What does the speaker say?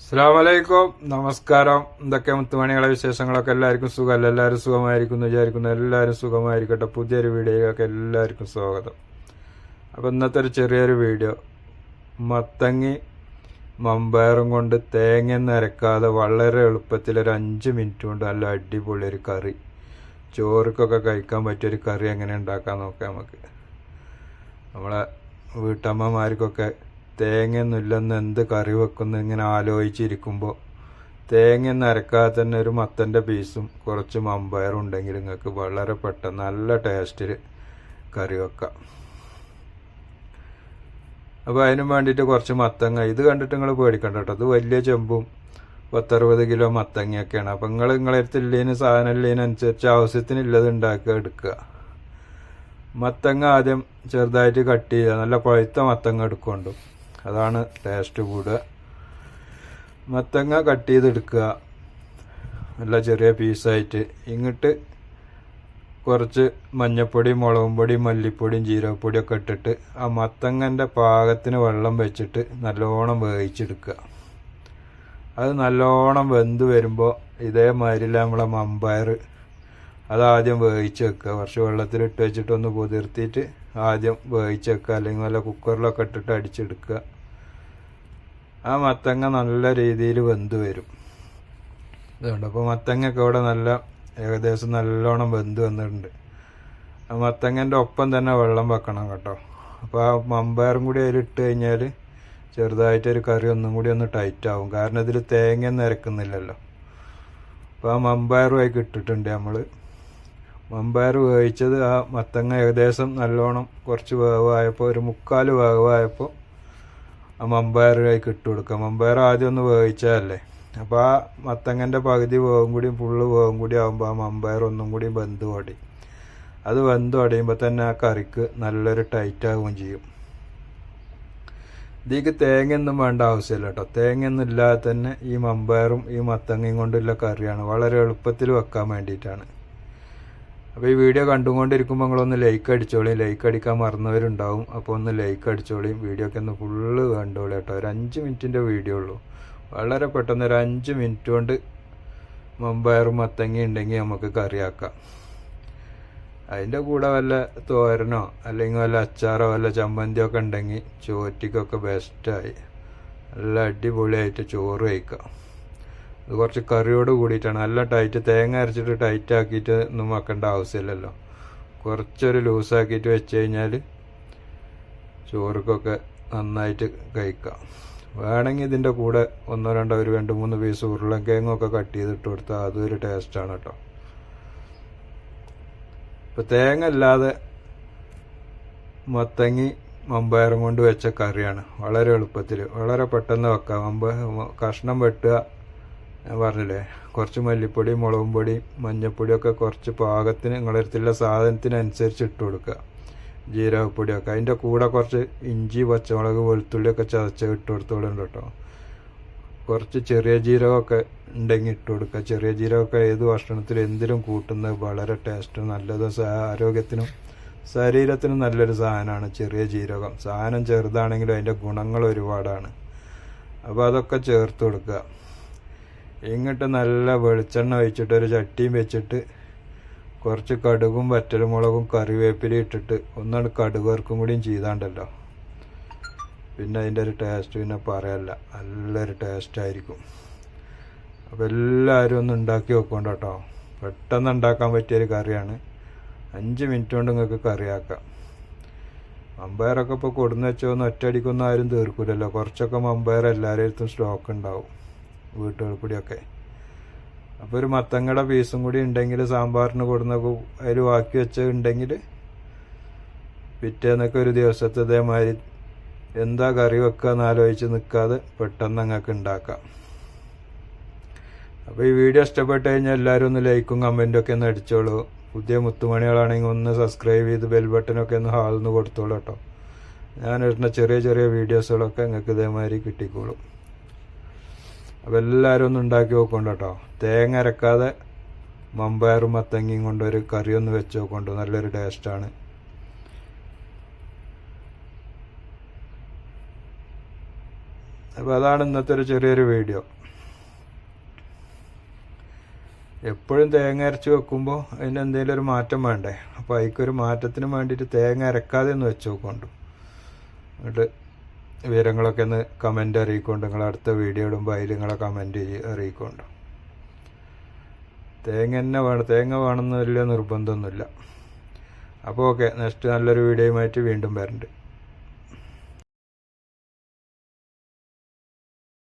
അസ്സാമലൈക്കും നമസ്കാരം. എന്തൊക്കെ മുത്തുമണികളെ വിശേഷങ്ങളൊക്കെ എല്ലാവർക്കും സുഖമല്ല? എല്ലാവരും സുഖമായിരിക്കുന്നു വിചാരിക്കുന്നു. എല്ലാവരും സുഖമായിരിക്കട്ടെ. പുതിയൊരു വീഡിയോയിലൊക്കെ എല്ലാവർക്കും സ്വാഗതം. അപ്പോൾ ഇന്നത്തെ ഒരു ചെറിയൊരു വീഡിയോ. മത്തങ്ങി മമ്പയറും കൊണ്ട് തേങ്ങ നിരക്കാതെ വളരെ എളുപ്പത്തിൽ ഒരു അഞ്ച് മിനിറ്റ് കൊണ്ട് നല്ല അടിപൊളി ഒരു കറി. ചോറുക്കൊക്കെ കഴിക്കാൻ പറ്റിയൊരു കറി എങ്ങനെ ഉണ്ടാക്കാൻ നോക്കാം നമുക്ക്. നമ്മളെ വീട്ടമ്മമാർക്കൊക്കെ തേങ്ങയൊന്നുമില്ലെന്ന് എന്ത് കറി വെക്കുന്നു ഇങ്ങനെ ആലോചിച്ചിരിക്കുമ്പോൾ തേങ്ങ അരക്കാതെ തന്നെ ഒരു മത്തന്റെ പീസും കുറച്ച് മമ്പയറും ഉണ്ടെങ്കിൽ നിങ്ങൾക്ക് വളരെ പെട്ടെന്ന് നല്ല ടേസ്റ്റിൽ കറി വെക്കാം. അപ്പോൾ അതിനും വേണ്ടിയിട്ട് കുറച്ച് മത്തങ്ങ. ഇത് കണ്ടിട്ട് നിങ്ങൾ പേടിക്കണ്ട കേട്ടോ. ഇത് വലിയ ചെമ്പും പത്തറുപത് കിലോ മത്തങ്ങയൊക്കെയാണ്. അപ്പം നിങ്ങൾ നിങ്ങളെ അടുത്ത് ഇല്ലേന് സാധനം ഇല്ലേനനുസരിച്ച് ആവശ്യത്തിന് ഉള്ളത് ഉണ്ടാക്കുക എടുക്കുക. മത്തങ്ങ ആദ്യം ചെറുതായിട്ട് കട്ട് ചെയ്യുക നല്ല പഴുത്ത മത്തങ്ങ എടുക്കൊണ്ടു അതാണ് ടേസ്റ്റ് കൂടുക മത്തങ്ങ കട്ട് ചെയ്തെടുക്കുക. നല്ല ചെറിയ പീസായിട്ട് ഇങ്ങോട്ട് കുറച്ച് മഞ്ഞപ്പൊടി മുളകും പൊടിയും മല്ലിപ്പൊടിയും ജീരകപ്പൊടിയും ഒക്കെ ഇട്ടിട്ട് ആ മത്തങ്ങന്റെ പാകത്തിന് വെള്ളം വെച്ചിട്ട് നല്ലോണം വേവിച്ചെടുക്കുക. അത് നല്ലോണം വെന്ത് വരുമ്പോൾ ഇതേമാതിരി നമ്മളെ മമ്പയർ അതാദ്യം വേവിച്ച് വെക്കുക. കുറച്ച് വെള്ളത്തിലിട്ട് വെച്ചിട്ടൊന്ന് കുതിർത്തിയിട്ട് ആദ്യം വേവിച്ച് വെക്കുക അല്ലെങ്കിൽ വല്ല കുക്കറിലൊക്കെ ഇട്ടിട്ട് അടിച്ചെടുക്കുക. ആ മത്തങ്ങ നല്ല രീതിയിൽ വെന്ത് വരും. ഇതുണ്ട്. അപ്പോൾ മത്തങ്ങയൊക്കെ ഇവിടെ നല്ല ഏകദേശം നല്ലോണം വെന്ത് വന്നിട്ടുണ്ട്. ആ മത്തങ്ങന്റെ ഒപ്പം തന്നെ വെള്ളം വെക്കണം കേട്ടോ. അപ്പോൾ ആ മമ്പയറും കൂടി അതിലിട്ട് കഴിഞ്ഞാൽ ചെറുതായിട്ടൊരു കറി ഒന്നും കൂടി ഒന്ന് ടൈറ്റ് ആവും. കാരണം ഇതിൽ തേങ്ങയൊന്നും നിരക്കുന്നില്ലല്ലോ അപ്പോൾ ആ മമ്പയറുമായി ഇട്ടിട്ടുണ്ട് നമ്മൾ മമ്പയർ വേവിച്ചത് ആ മത്തങ്ങ ഏകദേശം നല്ലോണം കുറച്ച് വേവായപ്പോൾ ഒരു മുക്കാൽ വേവായപ്പോൾ ആ മമ്പയറിലേക്ക് ഇട്ട് കൊടുക്കുക. മമ്പയർ ആദ്യം ഒന്ന് വേവിച്ചതല്ലേ? അപ്പോൾ ആ മത്തങ്ങന്റെ പകുതി വേവും കൂടിയും ഫുള്ള് വേവും കൂടി ആകുമ്പോൾ ആ മമ്പയർ ഒന്നും കൂടി ബന്ധു ഓടി. അത് ബന്ധു അടയുമ്പോൾ തന്നെ ആ കറിക്ക് നല്ലൊരു ടൈറ്റ് ആവുകയും ചെയ്യും. ഇതിക്ക് തേങ്ങയൊന്നും വേണ്ട ആവശ്യമില്ല കേട്ടോ. തേങ്ങയൊന്നും ഇല്ലാതെ തന്നെ ഈ മമ്പയറും ഈ മത്തങ്ങയും കൊണ്ടുള്ള കറിയാണ് വളരെ എളുപ്പത്തിൽ വെക്കാൻ വേണ്ടിയിട്ടാണ്. അപ്പോൾ ഈ വീഡിയോ കണ്ടുകൊണ്ടിരിക്കുമ്പോൾ നിങ്ങളൊന്ന് ലൈക്ക് അടിച്ചോളിയും ലൈക്ക് അടിക്കാൻ മറന്നവരുണ്ടാവും. അപ്പോൾ ഒന്ന് ലൈക്ക് അടിച്ചോളിയും വീഡിയോ ഒക്കെ ഒന്ന് ഫുള്ള് കണ്ടോളി കേട്ടോ. ഒരു അഞ്ച് മിനിറ്റിന്റെ വീഡിയോ ഉള്ളൂ. വളരെ പെട്ടെന്ന് ഒരു അഞ്ച് മിനിറ്റ് കൊണ്ട് മമ്പയറും മത്തങ്ങി ഉണ്ടെങ്കിൽ നമുക്ക് കറിയാക്കാം. അതിന്റെ കൂടെ വല്ല തോരനോ അല്ലെങ്കിൽ വല്ല അച്ചാറോ വല്ല ചമ്മന്തിയോ ഒക്കെ ഉണ്ടെങ്കിൽ ചോറ്റിക്കൊക്കെ ബെസ്റ്റായി നല്ല അടിപൊളിയായിട്ട് ചോറ് കഴിക്കാം. ഇത് കുറച്ച് കറിയോട് കൂടിയിട്ടാണ്. നല്ല ടൈറ്റ് തേങ്ങ അരച്ചിട്ട് ടൈറ്റ് ആക്കിയിട്ട് ഒന്നും വെക്കേണ്ട ആവശ്യമില്ലല്ലോ. കുറച്ചൊരു ലൂസാക്കിയിട്ട് വെച്ച് കഴിഞ്ഞാൽ ചോറുക്കൊക്കെ നന്നായിട്ട് കഴിക്കാം. വേണമെങ്കിൽ ഇതിന്റെ കൂടെ ഒന്നോ രണ്ടോ ഒരു രണ്ട് മൂന്ന് പീസ് ഉരുളക്കിഴങ്ങൊക്കെ കട്ട് ചെയ്തിട്ട് കൊടുത്താൽ അതും ഒരു ടേസ്റ്റാണ് കേട്ടോ ഇപ്പം തേങ്ങ അല്ലാതെ മത്തങ്ങി മമ്പയറും കൊണ്ട് വെച്ച കറിയാണ്. വളരെ എളുപ്പത്തിൽ വളരെ പെട്ടെന്ന് വെക്കാം. മമ്പ കഷ്ണം വെട്ടുക പറഞ്ഞില്ലേ കുറച്ച് മല്ലിപ്പൊടി മുളകും പൊടി മഞ്ഞൾപ്പൊടിയൊക്കെ കുറച്ച് പാകത്തിന് നിങ്ങളുടെ അടുത്തുള്ള സാധനത്തിനനുസരിച്ച് ഇട്ട് കൊടുക്കുക. ജീരകപ്പൊടിയൊക്കെ. അതിന്റെ കൂടെ കുറച്ച് ഇഞ്ചി പച്ചമുളക് വെളുത്തുള്ളിയൊക്കെ ചതച്ച് ഇട്ട് കൊടുത്തോളും കേട്ടോ. കുറച്ച് ചെറിയ ജീരകമൊക്കെ ഉണ്ടെങ്കിൽ ഇട്ട് കൊടുക്കുക. ചെറിയ ജീരകമൊക്കെ ഏത് ഭക്ഷണത്തിൽ എന്തിലും കൂട്ടുന്നത് വളരെ ടേസ്റ്റ് നല്ലതും ആരോഗ്യത്തിനും ശരീരത്തിനും നല്ലൊരു സാധനമാണ് ചെറിയ ജീരകം. സാധനം ചെറുതാണെങ്കിലും അതിന്റെ ഗുണങ്ങൾ ഒരുപാടാണ്. അപ്പോൾ അതൊക്കെ ചേർത്ത് കൊടുക്കുക. ഇങ്ങോട്ട് നല്ല വെളിച്ചെണ്ണ ഒഴിച്ചിട്ട് ഒരു ചട്ടിയും വെച്ചിട്ട് കുറച്ച് കടുകും വറ്റൽമുളകും കറിവേപ്പിലയും ഇട്ടിട്ട് ഒന്നാണ് കടുക് വറുക്കും കൂടിയും ചെയ്താണ്ടല്ലോ. പിന്നെ അതിന്റെ ഒരു ടേസ്റ്റ് പിന്നെ പറയല്ല. നല്ലൊരു ടേസ്റ്റ് ആയിരിക്കും. അപ്പോൾ എല്ലാവരും ഒന്ന് ഉണ്ടാക്കി വെക്കണ്ട കേട്ടോ പെട്ടെന്ന് ഉണ്ടാക്കാൻ പറ്റിയൊരു കറിയാണ്. അഞ്ച് മിനിറ്റ് കൊണ്ട് നിങ്ങൾക്ക് കറിയാക്കാം അമ്പയറൊക്കെ ഇപ്പോൾ കൊടുന്ന് വെച്ചോന്ന് ഒറ്റയടിക്കൊന്നും ആരും തീർക്കില്ലല്ലോ കുറച്ചൊക്കെ അമ്പയർ എല്ലാവരുടെ അടുത്തും സ്റ്റോക്ക് ഉണ്ടാവും. വീട്ടുകളിൽ കൂടിയൊക്കെ. അപ്പോൾ ഒരു മത്തങ്ങയുടെ പീസും കൂടി ഉണ്ടെങ്കിൽ സാമ്പാറിന് കൊടുന്ന അതിൽ വാക്കി വെച്ച ഉണ്ടെങ്കിൽ പിറ്റേന്നൊക്കെ ഒരു ദിവസത്തെ ഇതേമാതിരി എന്താ കറി വെക്കുക എന്ന് ആലോചിച്ച് നിൽക്കാതെ പെട്ടെന്ന് അങ്ങക്ക് ഉണ്ടാക്കാം അപ്പോൾ ഈ വീഡിയോ ഇഷ്ടപ്പെട്ട് കഴിഞ്ഞാൽ എല്ലാവരും ഒന്ന് ലൈക്കും കമന്റും ഒക്കെ ഒന്ന് അടിച്ചോളൂ. പുതിയ മുത്തുമണികളാണെങ്കിൽ ഒന്ന് സബ്സ്ക്രൈബ് ചെയ്ത് ബെൽ ബട്ടനൊക്കെ ഒന്ന് നിന്ന് കൊടുത്തോളൂ കേട്ടോ. ഞാൻ ഇടുന്ന ചെറിയ ചെറിയ വീഡിയോസുകളൊക്കെ നിങ്ങൾക്ക് ഇതേമാതിരി കിട്ടിക്കോളും. അപ്പോൾ എല്ലാവരും ഒന്ന് ഉണ്ടാക്കി നോക്കണ്ട കേട്ടോ തേങ്ങ അരക്കാതെ മമ്പയറും മത്തങ്ങയും കൊണ്ടൊരു കറി ഒന്ന് വെച്ച് നോക്കണ്ടോ. നല്ലൊരു ടേസ്റ്റാണ് അപ്പോൾ അതാണ് ഇന്നത്തെ ഒരു ചെറിയൊരു വീഡിയോ എപ്പോഴും തേങ്ങ അരച്ച് വെക്കുമ്പോൾ അതിന് എന്തെങ്കിലും ഒരു മാറ്റം വേണ്ടേ? അപ്പോൾ അതിക്കൊരു മാറ്റത്തിന് വേണ്ടിയിട്ട് തേങ്ങ അരക്കാതെ ഒന്ന് വെച്ച് നോക്കൊണ്ടു. എന്നിട്ട് വിവരങ്ങളൊക്കെ ഒന്ന് കമന്റ് അറിയിക്കൊണ്ട് നിങ്ങൾ അടുത്ത വീഡിയോ ഇടുമ്പോൾ അതിൽ നിങ്ങളെ കമന്റ് അറിയിക്കൊണ്ട്. തേങ്ങ തന്നെ വേണം. തേങ്ങ വേണമെന്ന് വലിയ നിർബന്ധമൊന്നുമില്ല. അപ്പോൾ ഓക്കെ നെക്സ്റ്റ് നല്ലൊരു വീഡിയോയുമായിട്ട് വീണ്ടും വരണ്ട്.